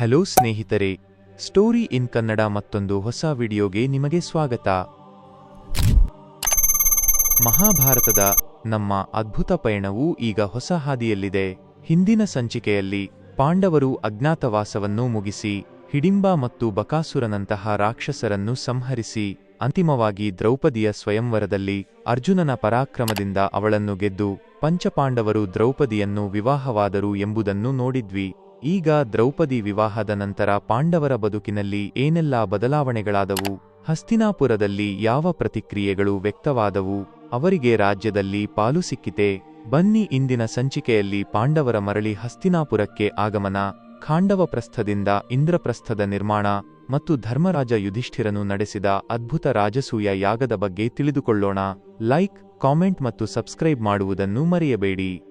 Hello ಸ್ನೇಹಿತರೆ, story in Kannada ಮತ್ತೊಂದು ಹೊಸ ವಿಡಿಯೋಗೆ ನಿಮಗೆ ಸ್ವಾಗತ. ಮಹಾಭಾರತದ ನಮ್ಮ ಅದ್ಭುತ ಪಯಣವು ಈಗ ಹೊಸ ಹಾದಿಯಲ್ಲಿದೆ. ಹಿಂದಿನ ಸಂಚಿಕೆಯಲ್ಲಿ ಪಾಂಡವರು ಅಜ್ಞಾತವಾಸವನ್ನು ಮುಗಿಸಿ, ಹಿಡಿಂಬ ಮತ್ತು ಬಕಾಸುರನಂತಹ ರಾಕ್ಷಸರನ್ನು ಸಂಹರಿಸಿ, ಅಂತಿಮವಾಗಿ ದ್ರೌಪದಿಯ ಸ್ವಯಂವರದಲ್ಲಿ ಅರ್ಜುನನ ಪರಾಕ್ರಮದಿಂದ ಅವಳನ್ನು ಗೆದ್ದು, ಪಂಚಪಾಂಡವರು ದ್ರೌಪದಿಯನ್ನು ವಿವಾಹವಾದರು ಎಂಬುದನ್ನು ನೋಡಿದ್ವಿ. ಈಗ ದ್ರೌಪದಿ ವಿವಾಹದ ನಂತರ ಪಾಂಡವರ ಬದುಕಿನಲ್ಲಿ ಏನೆಲ್ಲ ಬದಲಾವಣೆಗಳಾದವು? ಹಸ್ತಿನಾಪುರದಲ್ಲಿ ಯಾವ ಪ್ರತಿಕ್ರಿಯೆಗಳು ವ್ಯಕ್ತವಾದವು? ಅವರಿಗೆ ರಾಜ್ಯದಲ್ಲಿ ಪಾಲು ಸಿಕ್ಕಿತೆ. ಬನ್ನಿ ಇಂದಿನ ಸಂಚಿಕೆಯಲ್ಲಿ ಪಾಂಡವರ ಮರಳಿ ಹಸ್ತಿನಾಪುರಕ್ಕೆ ಆಗಮನ. ಖಾಂಡವ ಪ್ರಸ್ಥದಿಂದ ಇಂದ್ರಪ್ರಸ್ಥದ ನಿರ್ಮಾಣ ಮತ್ತು ಧರ್ಮರಾಜ ಯುಧಿಷ್ಠಿರನು ನಡೆಸಿದ ಅದ್ಭುತ ರಾಜಸೂಯ ಯಾಗದ ಬಗ್ಗೆ ತಿಳಿದುಕೊಳ್ಳೋಣ. ಲೈಕ್, ಕಾಮೆಂಟ್ ಮತ್ತು ಸಬ್ಸ್ಕ್ರೈಬ್ ಮಾಡುವುದನ್ನು ಮರೆಯಬೇಡಿ.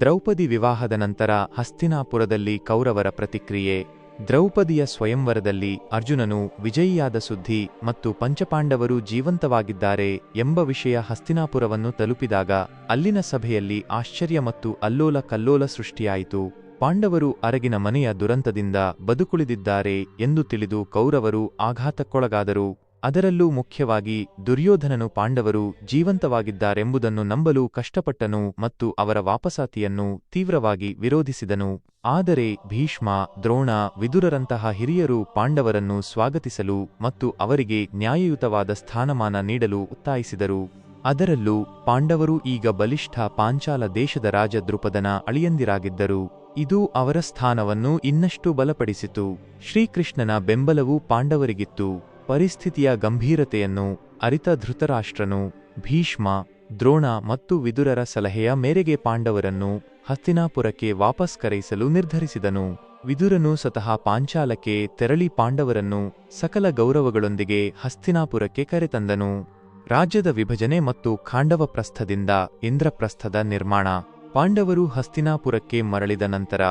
ದ್ರೌಪದಿ ವಿವಾಹದ ನಂತರ ಹಸ್ತಿನಾಪುರದಲ್ಲಿ ಕೌರವರ ಪ್ರತಿಕ್ರಿಯೆ, ದ್ರೌಪದಿಯ ಸ್ವಯಂವರದಲ್ಲಿ ಅರ್ಜುನನು ವಿಜಯಿಯಾದ ಸುದ್ದಿ ಮತ್ತು ಪಂಚಪಾಂಡವರು ಜೀವಂತವಾಗಿದ್ದಾರೆ ಎಂಬ ವಿಷಯ ಹಸ್ತಿನಾಪುರವನ್ನು ತಲುಪಿದಾಗ ಅಲ್ಲಿನ ಸಭೆಯಲ್ಲಿ ಆಶ್ಚರ್ಯ ಮತ್ತು ಅಲ್ಲೋಲ ಕಲ್ಲೋಲ ಸೃಷ್ಟಿಯಾಯಿತು. ಪಾಂಡವರು ಅರಗಿನ ಮನೆಯ ದುರಂತದಿಂದ ಬದುಕುಳಿದಿದ್ದಾರೆ ಎಂದು ತಿಳಿದು ಕೌರವರು ಆಘಾತಕ್ಕೊಳಗಾದರು. ಅದರಲ್ಲೂ ಮುಖ್ಯವಾಗಿ ದುರ್ಯೋಧನನು ಪಾಂಡವರು ಜೀವಂತವಾಗಿದ್ದಾರೆಂಬುದನ್ನು ನಂಬಲು ಕಷ್ಟಪಟ್ಟನು ಮತ್ತು ಅವರ ವಾಪಸಾತಿಯನ್ನು ತೀವ್ರವಾಗಿ ವಿರೋಧಿಸಿದನು. ಆದರೆ ಭೀಷ್ಮ, ದ್ರೋಣ, ವಿದುರರಂತಹ ಹಿರಿಯರು ಪಾಂಡವರನ್ನು ಸ್ವಾಗತಿಸಲು ಮತ್ತು ಅವರಿಗೆ ನ್ಯಾಯಯುತವಾದ ಸ್ಥಾನಮಾನ ನೀಡಲು ಒತ್ತಾಯಿಸಿದರು. ಅದರಲ್ಲೂ ಪಾಂಡವರು ಈಗ ಬಲಿಷ್ಠ ಪಾಂಚಾಲ ದೇಶದ ರಾಜ ದೃಪದನ ಅಳಿಯಂದಿರಾಗಿದ್ದರು. ಇದು ಅವರ ಸ್ಥಾನವನ್ನು ಇನ್ನಷ್ಟು ಬಲಪಡಿಸಿತು. ಶ್ರೀಕೃಷ್ಣನ ಬೆಂಬಲವೂ ಪಾಂಡವರಿಗಿತ್ತು. ಪರಿಸ್ಥಿತಿಯ ಗಂಭೀರತೆಯನ್ನು ಅರಿತ ಧೃತರಾಷ್ಟ್ರನು ಭೀಷ್ಮ, ದ್ರೋಣ ಮತ್ತು ವಿದುರರ ಸಲಹೆಯ ಮೇರೆಗೆ ಪಾಂಡವರನ್ನು ಹಸ್ತಿನಾಪುರಕ್ಕೆ ವಾಪಸ್ ಕರೆಯಿಸಲು ನಿರ್ಧರಿಸಿದನು. ವಿದುರನು ಸ್ವತಃ ಪಾಂಚಾಲಕ್ಕೆ ತೆರಳಿ ಪಾಂಡವರನ್ನು ಸಕಲ ಗೌರವಗಳೊಂದಿಗೆ ಹಸ್ತಿನಾಪುರಕ್ಕೆ ಕರೆತಂದನು. ರಾಜ್ಯದ ವಿಭಜನೆ ಮತ್ತು ಖಾಂಡವ ಪ್ರಸ್ಥದಿಂದ ಇಂದ್ರಪ್ರಸ್ಥದ ನಿರ್ಮಾಣ. ಪಾಂಡವರು ಹಸ್ತಿನಾಪುರಕ್ಕೆ ಮರಳಿದ ನಂತರ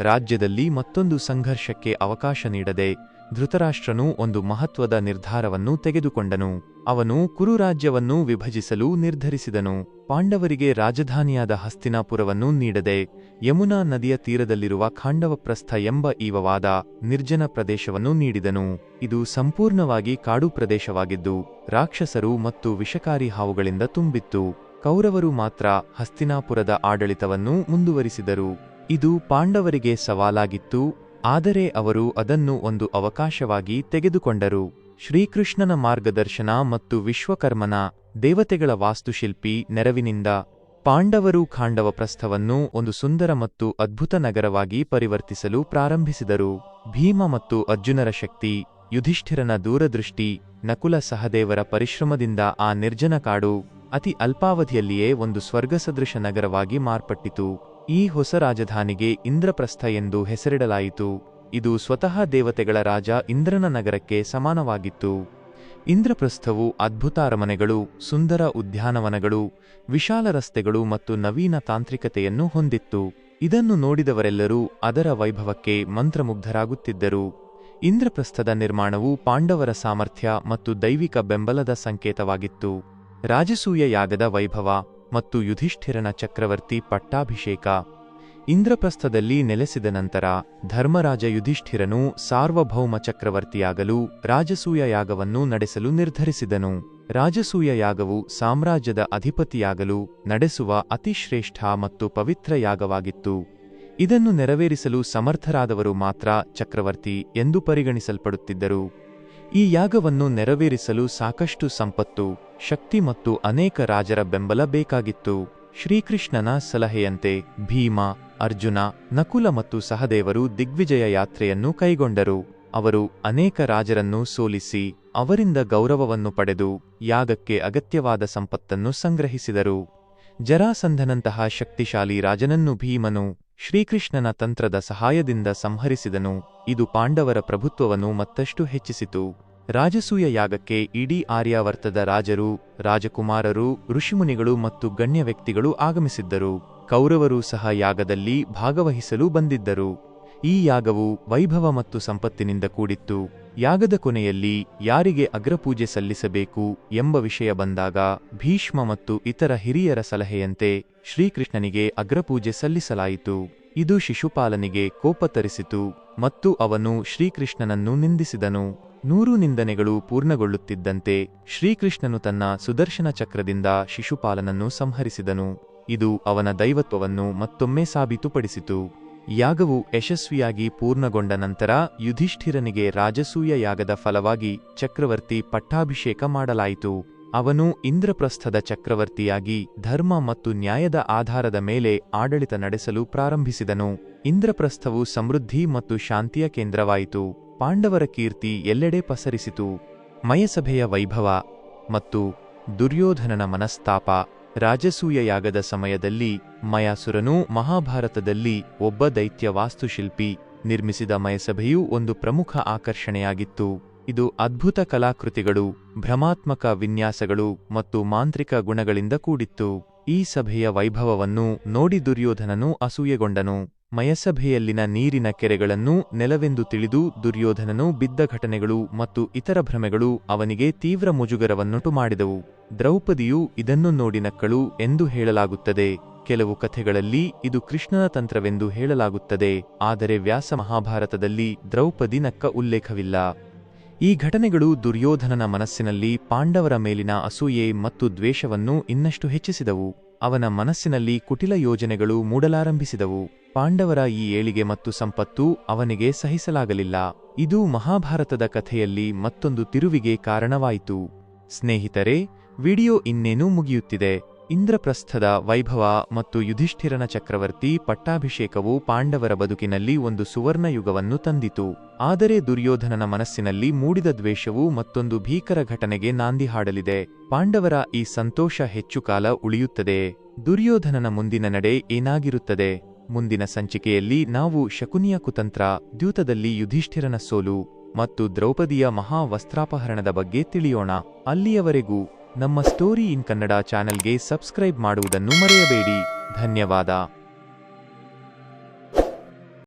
ರಾಜ್ಯದಲ್ಲಿ ಮತ್ತೊಂದು ಸಂಘರ್ಷಕ್ಕೆ ಅವಕಾಶ ನೀಡದೆ ಧೃತರಾಷ್ಟ್ರನು ಒಂದು ಮಹತ್ವದ ನಿರ್ಧಾರವನ್ನು ತೆಗೆದುಕೊಂಡನು. ಅವನು ಕುರುರಾಜ್ಯವನ್ನು ವಿಭಜಿಸಲು ನಿರ್ಧರಿಸಿದನು. ಪಾಂಡವರಿಗೆ ರಾಜಧಾನಿಯಾದ ಹಸ್ತಿನಾಪುರವನ್ನು ನೀಡದೆ ಯಮುನಾ ನದಿಯ ತೀರದಲ್ಲಿರುವ ಖಾಂಡವಪ್ರಸ್ಥ ಎಂಬ ಈವವಾದ ನಿರ್ಜನ ಪ್ರದೇಶವನ್ನು ನೀಡಿದನು. ಇದು ಸಂಪೂರ್ಣವಾಗಿ ಕಾಡು ಪ್ರದೇಶವಾಗಿದ್ದು, ರಾಕ್ಷಸರು ಮತ್ತು ವಿಷಕಾರಿ ಹಾವುಗಳಿಂದ ತುಂಬಿತ್ತು. ಕೌರವರು ಮಾತ್ರ ಹಸ್ತಿನಾಪುರದ ಆಡಳಿತವನ್ನು ಮುಂದುವರಿಸಿದರು. ಇದು ಪಾಂಡವರಿಗೆ ಸವಾಲಾಗಿತ್ತು. ಆದರೆ ಅವರು ಅದನ್ನು ಒಂದು ಅವಕಾಶವಾಗಿ ತೆಗೆದುಕೊಂಡರು. ಶ್ರೀಕೃಷ್ಣನ ಮಾರ್ಗದರ್ಶನ ಮತ್ತು ವಿಶ್ವಕರ್ಮನ ದೇವತೆಗಳ ವಾಸ್ತುಶಿಲ್ಪಿ ನೆರವಿನಿಂದ ಪಾಂಡವರು ಖಾಂಡವ ಪ್ರಸ್ಥವನ್ನು ಒಂದು ಸುಂದರ ಮತ್ತು ಅದ್ಭುತ ನಗರವಾಗಿ ಪರಿವರ್ತಿಸಲು ಪ್ರಾರಂಭಿಸಿದರು. ಭೀಮ ಮತ್ತು ಅರ್ಜುನರ ಶಕ್ತಿ, ಯುಧಿಷ್ಠಿರನ ದೂರದೃಷ್ಟಿ, ನಕುಲ ಸಹದೇವರ ಪರಿಶ್ರಮದಿಂದ ಆ ನಿರ್ಜನ ಕಾಡು ಅತಿ ಅಲ್ಪಾವಧಿಯಲ್ಲಿಯೇ ಒಂದು ಸ್ವರ್ಗಸದೃಶ ನಗರವಾಗಿ ಮಾರ್ಪಟ್ಟಿತು. ಈ ಹೊಸ ರಾಜಧಾನಿಗೆ ಇಂದ್ರಪ್ರಸ್ಥ ಎಂದು ಹೆಸರಿಡಲಾಯಿತು. ಇದು ಸ್ವತಃ ದೇವತೆಗಳ ರಾಜ ಇಂದ್ರನ ನಗರಕ್ಕೆ ಸಮಾನವಾಗಿತ್ತು. ಇಂದ್ರಪ್ರಸ್ಥವು ಅದ್ಭುತ ಅರಮನೆಗಳು, ಸುಂದರ ಉದ್ಯಾನವನಗಳು, ವಿಶಾಲ ರಸ್ತೆಗಳು ಮತ್ತು ನವೀನ ತಾಂತ್ರಿಕತೆಯನ್ನು ಹೊಂದಿತ್ತು. ಇದನ್ನು ನೋಡಿದವರೆಲ್ಲರೂ ಅದರ ವೈಭವಕ್ಕೆ ಮಂತ್ರಮುಗ್ಧರಾಗುತ್ತಿದ್ದರು. ಇಂದ್ರಪ್ರಸ್ಥದ ನಿರ್ಮಾಣವು ಪಾಂಡವರ ಸಾಮರ್ಥ್ಯ ಮತ್ತು ದೈವಿಕ ಬೆಂಬಲದ ಸಂಕೇತವಾಗಿತ್ತು. ರಾಜಸೂಯ ಯಾಗದ ವೈಭವ ಮತ್ತು ಯುಧಿಷ್ಠಿರನ ಚಕ್ರವರ್ತಿ ಪಟ್ಟಾಭಿಷೇಕ. ಇಂದ್ರಪ್ರಸ್ಥದಲ್ಲಿ ನೆಲೆಸಿದ ನಂತರ ಧರ್ಮರಾಜ ಯುಧಿಷ್ಠಿರನು ಸಾರ್ವಭೌಮ ಚಕ್ರವರ್ತಿಯಾಗಲು ರಾಜಸೂಯ ಯಾಗವನ್ನು ನಡೆಸಲು ನಿರ್ಧರಿಸಿದನು. ರಾಜಸೂಯ ಯಾಗವು ಸಾಮ್ರಾಜ್ಯದ ಅಧಿಪತಿಯಾಗಲು ನಡೆಸುವ ಅತಿಶ್ರೇಷ್ಠ ಮತ್ತು ಪವಿತ್ರ ಯಾಗವಾಗಿತ್ತು. ಇದನ್ನು ನೆರವೇರಿಸಲು ಸಮರ್ಥರಾದವರು ಮಾತ್ರ ಚಕ್ರವರ್ತಿ ಎಂದು ಪರಿಗಣಿಸಲ್ಪಡುತ್ತಿದ್ದರು. ಈ ಯಾಗವನ್ನು ನೆರವೇರಿಸಲು ಸಾಕಷ್ಟು ಸಂಪತ್ತು ಶಕ್ತಿ ಮತ್ತು ಅನೇಕ ರಾಜರ ಬೆಂಬಲ ಬೇಕಾಗಿತ್ತು. ಶ್ರೀಕೃಷ್ಣನ ಸಲಹೆಯಂತೆ ಭೀಮ, ಅರ್ಜುನ, ನಕುಲ ಮತ್ತು ಸಹದೇವರು ದಿಗ್ವಿಜಯ ಯಾತ್ರೆಯನ್ನು ಕೈಗೊಂಡರು. ಅವರು ಅನೇಕ ರಾಜರನ್ನು ಸೋಲಿಸಿ ಅವರಿಂದ ಗೌರವವನ್ನು ಪಡೆದು ಯಾಗಕ್ಕೆ ಅಗತ್ಯವಾದ ಸಂಪತ್ತನ್ನು ಸಂಗ್ರಹಿಸಿದರು. ಜರಾಸಂಧನಂತಹ ಶಕ್ತಿಶಾಲಿ ರಾಜನನ್ನು ಭೀಮನು ಶ್ರೀಕೃಷ್ಣನ ತಂತ್ರದ ಸಹಾಯದಿಂದ ಸಂಹರಿಸಿದನು. ಇದು ಪಾಂಡವರ ಪ್ರಭುತ್ವವನ್ನು ಮತ್ತಷ್ಟು ಹೆಚ್ಚಿಸಿತು. ರಾಜಸೂಯ ಯಾಗಕ್ಕೆ ಇಡೀ ಆರ್ಯಾವರ್ತದ ರಾಜರು, ರಾಜಕುಮಾರರು, ಋಷಿಮುನಿಗಳು ಮತ್ತು ಗಣ್ಯ ವ್ಯಕ್ತಿಗಳು ಆಗಮಿಸಿದ್ದರು. ಕೌರವರು ಸಹ ಯಾಗದಲ್ಲಿ ಭಾಗವಹಿಸಲು ಬಂದಿದ್ದರು. ಈ ಯಾಗವು ವೈಭವ ಮತ್ತು ಸಂಪತ್ತಿನಿಂದ ಕೂಡಿತ್ತು. ಯಾಗದ ಕೊನೆಯಲ್ಲಿ ಯಾರಿಗೆ ಅಗ್ರಪೂಜೆ ಸಲ್ಲಿಸಬೇಕು ಎಂಬ ವಿಷಯ ಬಂದಾಗ ಭೀಷ್ಮ ಮತ್ತು ಇತರ ಹಿರಿಯರ ಸಲಹೆಯಂತೆ ಶ್ರೀಕೃಷ್ಣನಿಗೆ ಅಗ್ರಪೂಜೆ ಸಲ್ಲಿಸಲಾಯಿತು. ಇದು ಶಿಶುಪಾಲನಿಗೆ ಕೋಪ ತರಿಸಿತು ಮತ್ತು ಅವನು ಶ್ರೀಕೃಷ್ಣನನ್ನು ನಿಂದಿಸಿದನು. ನೂರು ನಿಂದನೆಗಳು ಪೂರ್ಣಗೊಳ್ಳುತ್ತಿದ್ದಂತೆ ಶ್ರೀಕೃಷ್ಣನು ತನ್ನ ಸುದರ್ಶನ ಚಕ್ರದಿಂದ ಶಿಶುಪಾಲನನ್ನು ಸಂಹರಿಸಿದನು. ಇದು ಅವನ ದೈವತ್ವವನ್ನು ಮತ್ತೊಮ್ಮೆ ಸಾಬೀತುಪಡಿಸಿತು. ಯಾಗವು ಯಶಸ್ವಿಯಾಗಿ ಪೂರ್ಣಗೊಂಡ ನಂತರ ಯುಧಿಷ್ಠಿರನಿಗೆ ರಾಜಸೂಯ ಯಾಗದ ಫಲವಾಗಿ ಚಕ್ರವರ್ತಿ ಪಟ್ಟಾಭಿಷೇಕ ಮಾಡಲಾಯಿತು. ಅವನು ಇಂದ್ರಪ್ರಸ್ಥದ ಚಕ್ರವರ್ತಿಯಾಗಿ ಧರ್ಮ ಮತ್ತು ನ್ಯಾಯದ ಆಧಾರದ ಮೇಲೆ ಆಡಳಿತ ನಡೆಸಲು ಪ್ರಾರಂಭಿಸಿದನು. ಇಂದ್ರಪ್ರಸ್ಥವು ಸಮೃದ್ಧಿ ಮತ್ತು ಶಾಂತಿಯ ಕೇಂದ್ರವಾಯಿತು. ಪಾಂಡವರ ಕೀರ್ತಿ ಎಲ್ಲೆಡೆ ಪಸರಿಸಿತು. ಮಯಸಭೆಯ ವೈಭವ ಮತ್ತು ದುರ್ಯೋಧನನ ಮನಸ್ತಾಪ ರಾಜಸೂಯ ಯಾಗದ ಸಮಯದಲ್ಲಿ ಮಯಾಸುರನೂ ಮಹಾಭಾರತದಲ್ಲಿ ಒಬ್ಬ ದೈತ್ಯ ವಾಸ್ತುಶಿಲ್ಪಿ ನಿರ್ಮಿಸಿದ ಮಯಸಭೆಯು ಒಂದು ಪ್ರಮುಖ ಆಕರ್ಷಣೆಯಾಗಿತ್ತು. ಇದು ಅದ್ಭುತ ಕಲಾಕೃತಿಗಳು, ಭ್ರಮಾತ್ಮಕ ವಿನ್ಯಾಸಗಳು ಮತ್ತು ಮಾಂತ್ರಿಕ ಗುಣಗಳಿಂದ ಕೂಡಿತ್ತು. ಈ ಸಭೆಯ ವೈಭವವನ್ನು ನೋಡಿ ದುರ್ಯೋಧನನು ಅಸೂಯೆಗೊಂಡನು. ಮಯಸಭೆಯಲ್ಲಿನ ನೀರಿನ ಕೆರೆಗಳನ್ನು ನೆಲವೆಂದು ತಿಳಿದು ದುರ್ಯೋಧನನು ಬಿದ್ದ ಘಟನೆಗಳು ಮತ್ತು ಇತರ ಭ್ರಮೆಗಳು ಅವನಿಗೆ ತೀವ್ರ ಮುಜುಗರವನ್ನುಂಟು ಮಾಡಿದವು. ದ್ರೌಪದಿಯು ಇದನ್ನು ನೋಡಿ ನಕ್ಕಳು ಎಂದು ಹೇಳಲಾಗುತ್ತದೆ. ಕೆಲವು ಕಥೆಗಳಲ್ಲಿ ಇದು ಕೃಷ್ಣನ ತಂತ್ರವೆಂದು ಹೇಳಲಾಗುತ್ತದೆ, ಆದರೆ ವ್ಯಾಸ ಮಹಾಭಾರತದಲ್ಲಿ ದ್ರೌಪದಿ ನಕ್ಕ ಉಲ್ಲೇಖವಿಲ್ಲ. ಈ ಘಟನೆಗಳು ದುರ್ಯೋಧನನ ಮನಸ್ಸಿನಲ್ಲಿ ಪಾಂಡವರ ಮೇಲಿನ ಅಸೂಯೆ ಮತ್ತು ದ್ವೇಷವನ್ನು ಇನ್ನಷ್ಟು ಹೆಚ್ಚಿಸಿದವು. ಅವನ ಮನಸ್ಸಿನಲ್ಲಿ ಕುಟಿಲ ಯೋಜನೆಗಳು ಮೂಡಲಾರಂಭಿಸಿದವು. ಪಾಂಡವರ ಈ ಏಳಿಗೆ ಮತ್ತು ಸಂಪತ್ತು ಅವನಿಗೆ ಸಹಿಸಲಾಗಲಿಲ್ಲ. ಇದು ಮಹಾಭಾರತದ ಕಥೆಯಲ್ಲಿ ಮತ್ತೊಂದು ತಿರುವಿಗೆ ಕಾರಣವಾಯಿತು. ಸ್ನೇಹಿತರೆ, ವಿಡಿಯೋ ಇನ್ನೇನೂ ಮುಗಿಯುತ್ತಿದೆ. ಇಂದ್ರಪ್ರಸ್ಥದ ವೈಭವ ಮತ್ತು ಯುಧಿಷ್ಠಿರನ ಚಕ್ರವರ್ತಿ ಪಟ್ಟಾಭಿಷೇಕವು ಪಾಂಡವರ ಬದುಕಿನಲ್ಲಿ ಒಂದು ಸುವರ್ಣ ಯುಗವನ್ನು ತಂದಿತು. ಆದರೆ ದುರ್ಯೋಧನನ ಮನಸ್ಸಿನಲ್ಲಿ ಮೂಡಿದ ದ್ವೇಷವು ಮತ್ತೊಂದು ಭೀಕರ ಘಟನೆಗೆ ನಾಂದಿ ಹಾಡಲಿದೆ. ಪಾಂಡವರ ಈ ಸಂತೋಷ ಹೆಚ್ಚು ಕಾಲ ಉಳಿಯುತ್ತದೆ. ದುರ್ಯೋಧನನ ಮುಂದಿನ ನಡೆ ಏನಾಗಿರುತ್ತದೆ? ಮುಂದಿನ ಸಂಚಿಕೆಯಲ್ಲಿ ನಾವು ಶಕುನಿಯ ಕುತಂತ್ರ, ದ್ಯೂತದಲ್ಲಿ ಯುಧಿಷ್ಠಿರನ ಸೋಲು ಮತ್ತು ದ್ರೌಪದಿಯ ಮಹಾ ವಸ್ತ್ರಾಪಹರಣದ ಬಗ್ಗೆ ತಿಳಿಯೋಣ. ಅಲ್ಲಿಯವರೆಗೂ ನಮ್ಮ ಸ್ಟೋರಿ ಇನ್ ಕನ್ನಡ ಚಾನೆಲ್ಗೆ ಸಬ್ಸ್ಕ್ರೈಬ್ ಮಾಡುವುದನ್ನು ಮರೆಯಬೇಡಿ. ಧನ್ಯವಾದ.